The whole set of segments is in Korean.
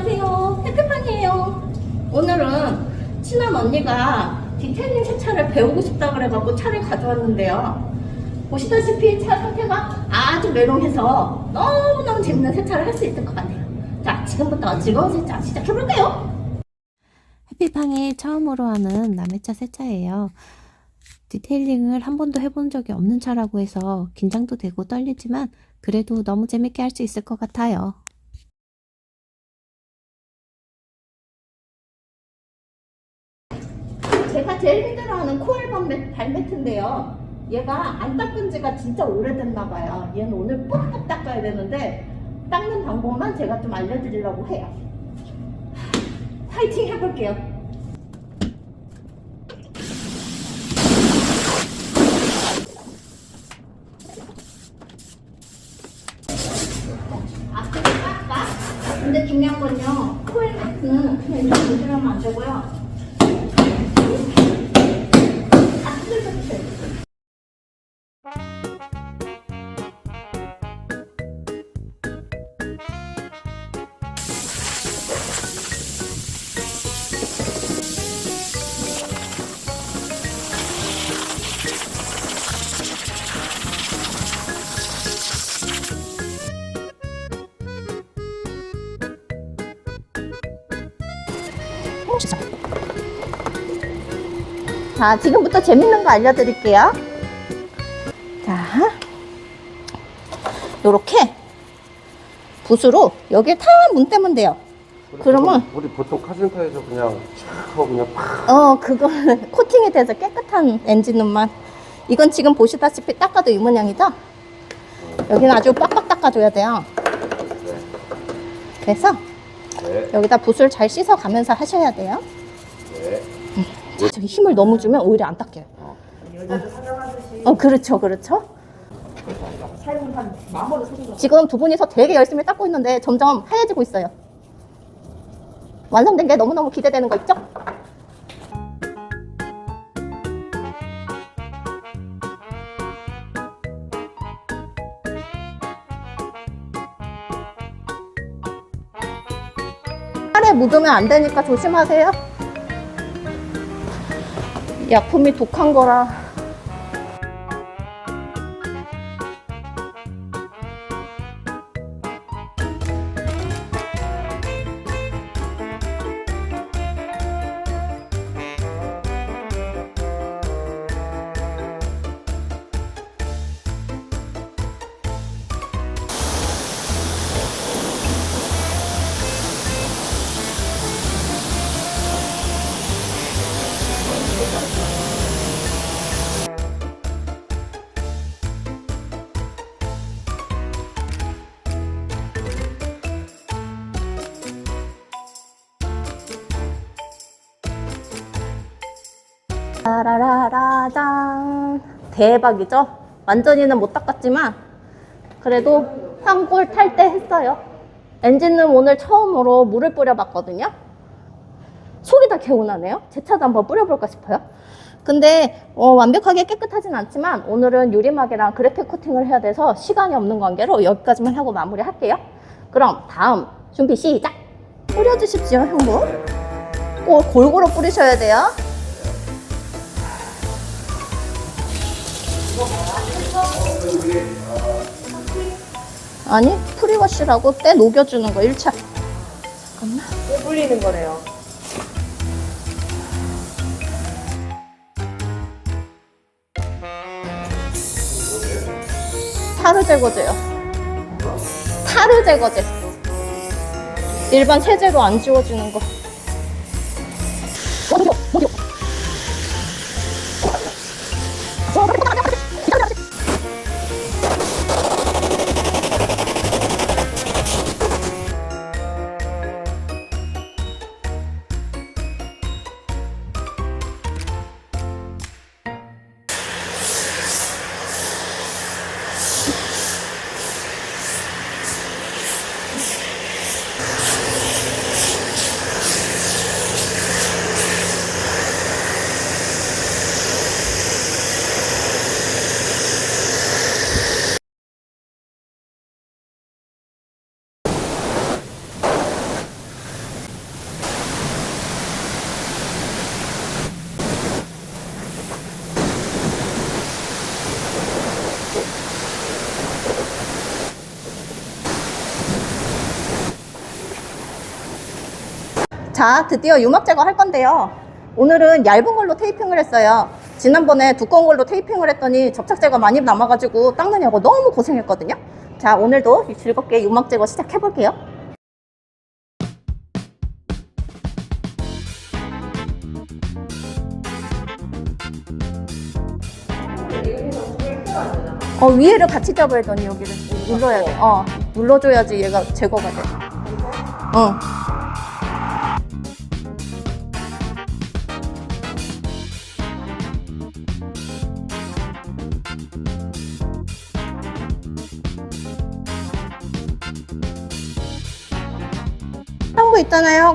안녕하세요. 해피판이에요. 오늘은 친한 언니가 디테일링 세차를 배우고 싶다 그래갖고 차를 가져왔는데요. 보시다시피 차 상태가 아주 메롱해서 너무너무 재밌는 세차를 할 수 있을 것 같아요. 자, 지금부터 즐거운 세차 시작해볼까요? 해피팡이 처음으로 하는 남의 차 세차예요. 디테일링을 한 번도 해본 적이 없는 차라고 해서 긴장도 되고 떨리지만 그래도 너무 재밌게 할 수 있을 것 같아요. 제일 힘들어하는 코일 발매- 발매트인데요. 얘가 안 닦은 지가 진짜 오래됐나 봐요. 얘는 오늘 꼭 닦아야 되는데 닦는 방법만 제가 좀 알려드리려고 해요. 파이팅 해볼게요. 근데 중요한 건요. 코일 매트는 그냥 이렇게 조절하면 안 되고요. Thank you. 자, 지금부터 재밌는 거 알려드릴게요. 자, 요렇게 붓으로 여기에 타만 문 떼면 돼요. 그러면 우리 보통 카센터에서 그냥 촥 하고 그냥 팍 어, 그거는 코팅이 돼서 깨끗한 엔진음만. 이건 지금 보시다시피 닦아도 이 모양이죠? 여기는 아주 빡빡 닦아줘야 돼요. 그래서 네, 여기다 붓을 잘 씻어 가면서 하셔야 돼요. 네. 자, 저기 힘을 너무 주면 오히려 안 닦여요. 어, 그렇죠, 그렇죠. 지금 두 분이서 되게 열심히 닦고 있는데 점점 하얘지고 있어요. 완성된 게 너무너무 기대되는 거 있죠? 팔에 묻으면 안 되니까 조심하세요. 약품이 독한 거라. 라라라짠 대박이죠? 완전히는 못 닦았지만 그래도 황골 탈 때 했어요. 엔진은 오늘 처음으로 물을 뿌려봤거든요. 속이 다 개운하네요. 제 차도 한번 뿌려볼까 싶어요. 근데 어, 완벽하게 깨끗하진 않지만 오늘은 유리막이랑 그래픽 코팅을 해야 돼서 시간이 없는 관계로 여기까지만 하고 마무리할게요. 그럼 다음 준비 시작! 뿌려주십시오, 형부. 꼭 골고루 뿌리셔야 돼요. 아니 프리워시라고 때 녹여주는 거 1차 잠깐만 뿌리는 거래요. 타르 제거제요 타르 제거제 일반 세제로 안 지워지는 거 어디요? 어디요? 자, 드디어 유막 제거 할 건데요. 오늘은 얇은 걸로 테이핑을 했어요. 지난번에 두꺼운 걸로 테이핑을 했더니 접착제가 많이 남아가지고 닦느냐고 너무 고생했거든요. 자, 오늘도 즐겁게 유막 제거 시작해 볼게요. 어, 위에를 같이 잡아야 되니 여기를 눌러야 돼. 어, 눌러줘야지 얘가 제거가 돼. 어.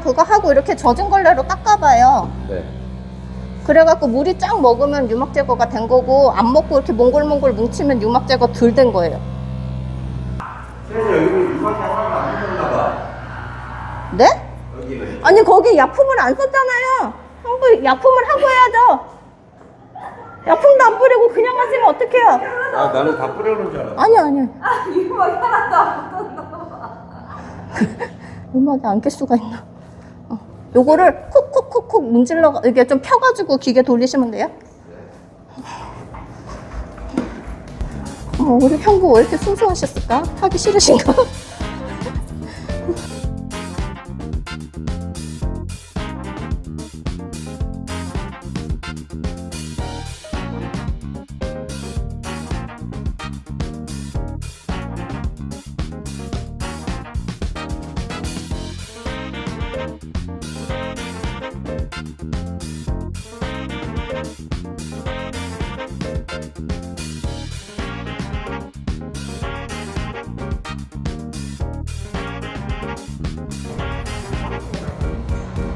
그거 하고 이렇게 젖은 걸레로 닦아봐요. 네. 그래갖고 물이 쫙 먹으면 유막 제거가 된 거고 안 먹고 이렇게 몽골몽골 뭉치면 유막 제거 덜 된 거예요. 유광 하나도 안 붙었나 봐. 네? 아니 거기 약품을 안 썼잖아요. 형도 약품을 하고 해야죠. 약품도 안 뿌리고 그냥 하시면 어떡해요? 아 나는 다 뿌려놓은 줄 알았어. 아니 아니. 음악이 안깰 수가 있나? 어. 요거를 콕콕콕콕 문질러 이게 좀 펴가지고 기계 돌리시면 돼요. 어, 우리 형부 왜 이렇게 순수하셨을까? 하기 싫으신가?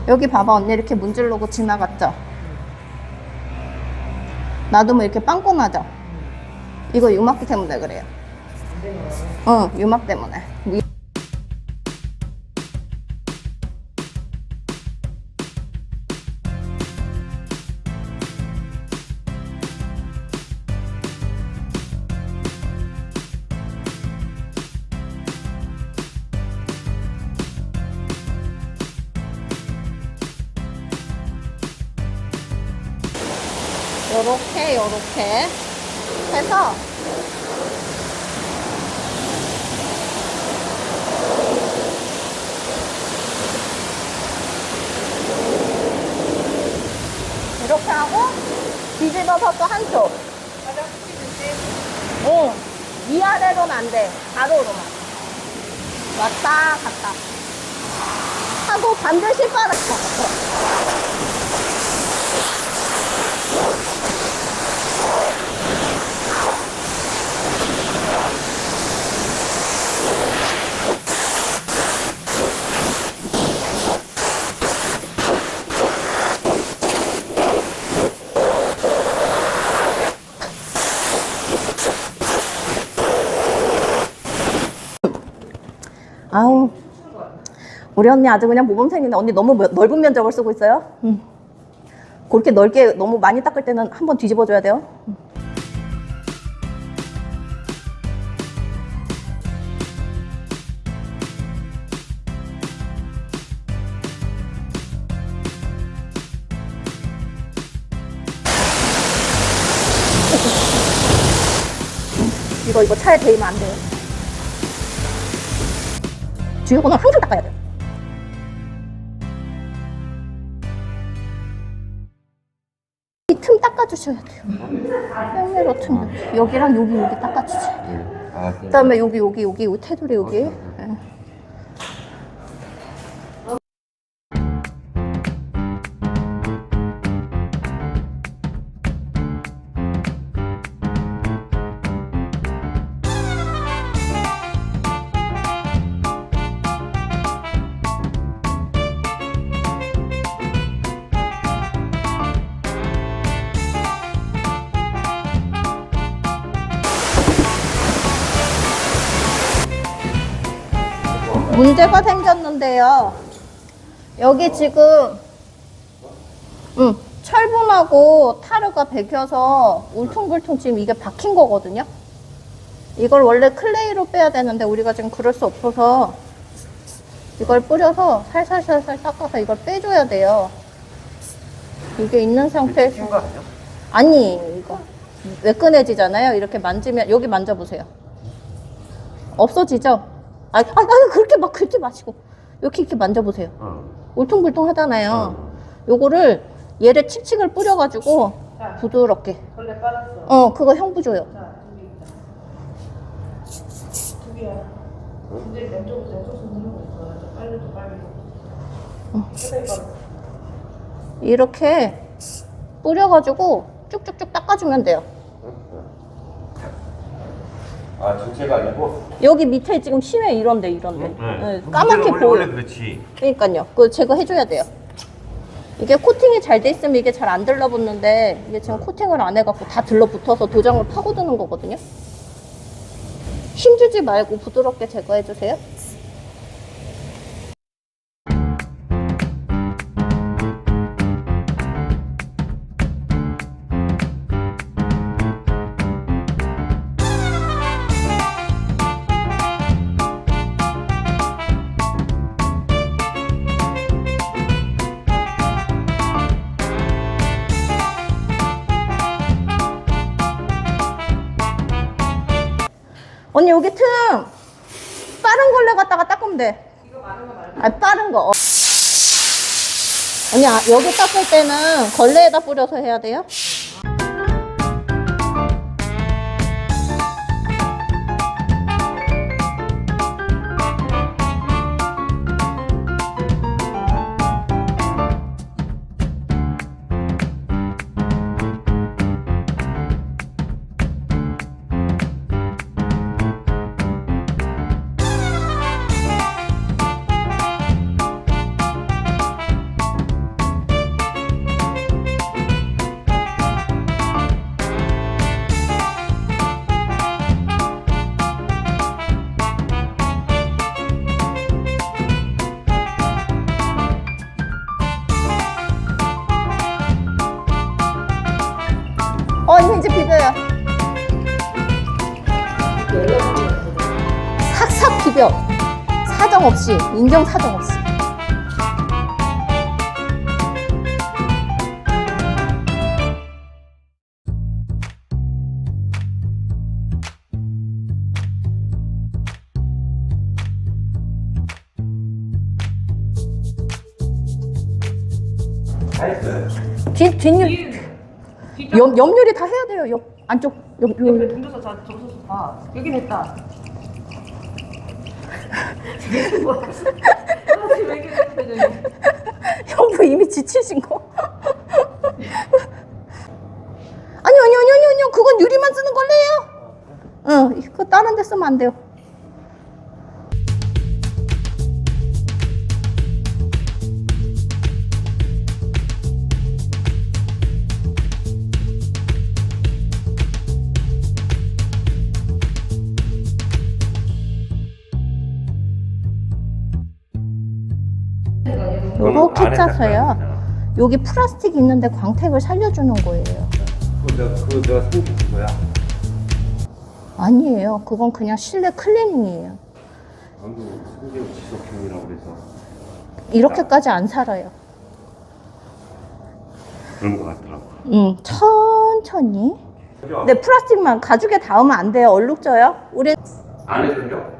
여기 봐봐 언니 이렇게 문질르고 지나갔죠? 놔두면 이렇게 빵꾸 나죠? 이거 유막 때문에 그래요. 어, 유막 때문에. 요렇게 요렇게 해서 이렇게 하고 뒤집어서 또 한쪽. 응 위아래로는 안돼. 가로로만. 왔다 갔다. 하고 반드시 빨아 아우 우리 언니 아주 그냥 모범생이네 언니 너무 며- 넓은 면적을 쓰고 있어요 음. 그렇게 넓게 너무 많이 닦을 때는 한번 뒤집어 줘야 돼요 음. 이거 이거 차에 대이면 안 돼요 거는 항상 닦아야 돼요. 이 틈 닦아주셔야 돼요. 뺑내로 틈. 여기랑 여기 여기 닦아주세요. 아그 다음에 여기 여기 여기 요 테두리 여기. 문제가 생겼는데요. 여기 지금 음, 철분하고 타르가 배겨서 울퉁불퉁 지금 이게 박힌 거거든요. 이걸 원래 클레이로 빼야 되는데 우리가 지금 그럴 수 없어서 이걸 뿌려서 살살살살 닦아서 이걸 빼줘야 돼요. 이게 있는 상태에서. 아니, 이거. 매끈해지잖아요. 이렇게 만지면, 여기 만져보세요. 없어지죠? 아, 아, 아 그렇게 막 긁지 마시고. 이렇게 이렇게 만져보세요. 어. 울퉁불퉁 하잖아요. 요거를 얘를 칙칙을 뿌려가지고 부드럽게. 원래 빨았어. 어, 그거 형부 줘요. 자, 두 개 있다. 두 개야. 근데 왼쪽으로 왼쪽 손 누르고 있어. 좀 빨리 좀 빨리. 어. 세상에 빨리. 이렇게 뿌려가지고 쭉쭉쭉 닦아주면 돼요. 아 전체가 아니고. 여기 밑에 지금 심해 이런데 이런데 네, 까맣게 원래, 보여. 원래 그렇지. 그러니까요. 그거 제거 해줘야 돼요. 이게 코팅이 잘 돼 있으면 이게 잘 안 들러붙는데 이게 지금 코팅을 안 해갖고 다 들러붙어서 도장을 파고드는 거거든요. 힘주지 말고 부드럽게 제거해주세요. 언니 여기 틈 빠른 걸레 갖다가 닦으면 돼. 아 빠른 거. 어. 언니 아, 여기 닦을 때는 걸레에다 뿌려서 해야 돼요. 비벼. 사정 없이 인정 사정 없이. 다 했어요. 뒷 뒷유 옆 옆유리 다 해야 돼요. 옆 안쪽 옆 여기 요. 등져서 자, 저기서 봐. 여긴 했다. 이게 뭐야? 아, 지금 왜 이렇게 표정이? 형부 이미 지치신 거. 아니 아니 아니 아니 아니 그건 유리만 쓰는 걸래요. 응, 그거 다른 데 쓰면 안 돼요. 닦아야 여기 플라스틱 있는데 광택을 살려주는 거예요. 그거 내가 그거 내가 생긴 그거야. 아니에요. 그건 그냥 실내 클리닝이에요. 방금 성경 지속형이라고 그래서 이렇게까지 안 살아요. 그런 거 같더라고. 음, 천천히. 근데 플라스틱만 가죽에 닿으면 안 돼요. 얼룩져요. 우리 안 해도요?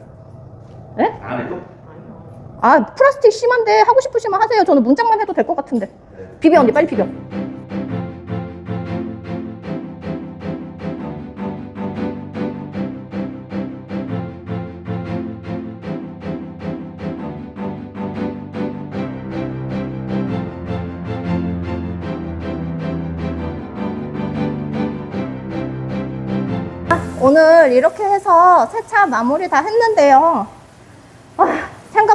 예? 안 해도? 아 플라스틱 심한데 하고 싶으시면 하세요. 저는 문짝만 해도 될 것 같은데. 비벼 언니 빨리 비벼. 오늘 이렇게 해서 세차 마무리 다 했는데요.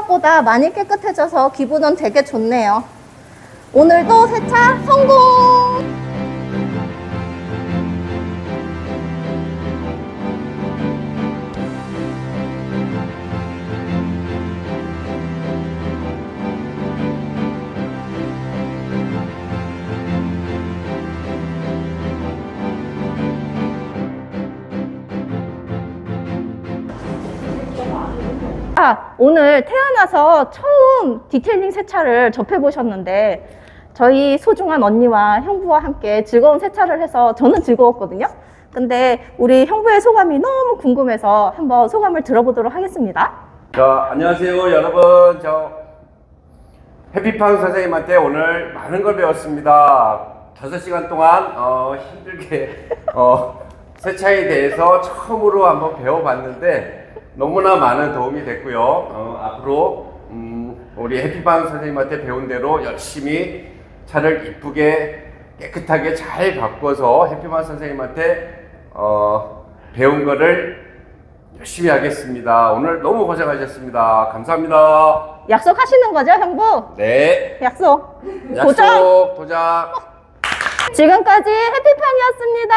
아, 생각보다 많이 깨끗해져서 기분은 되게 좋네요. 오늘도 세차 성공! 아, 오늘 태어나서 처음 디테일링 세차를 접해보셨는데, 저희 소중한 언니와 형부와 함께 즐거운 세차를 해서 저는 즐거웠거든요. 근데 우리 형부의 소감이 너무 궁금해서 한번 소감을 들어보도록 하겠습니다. 자, 안녕하세요, 여러분. 저 해피팡 선생님한테 오늘 많은 걸 배웠습니다. 5시간 동안 어, 힘들게 어, 세차에 대해서 처음으로 한번 배워봤는데 너무나 많은 도움이 됐고요. 어, 앞으로 음, 우리 해피팡 선생님한테 배운 대로 열심히 차를 이쁘게 깨끗하게 잘 바꿔서 해피팡 선생님한테 어, 배운 거를 열심히 하겠습니다. 오늘 너무 고생하셨습니다. 감사합니다. 약속하시는 거죠, 형부? 네. 약속. 약속, 도전! 도장. 지금까지 해피팡이었습니다.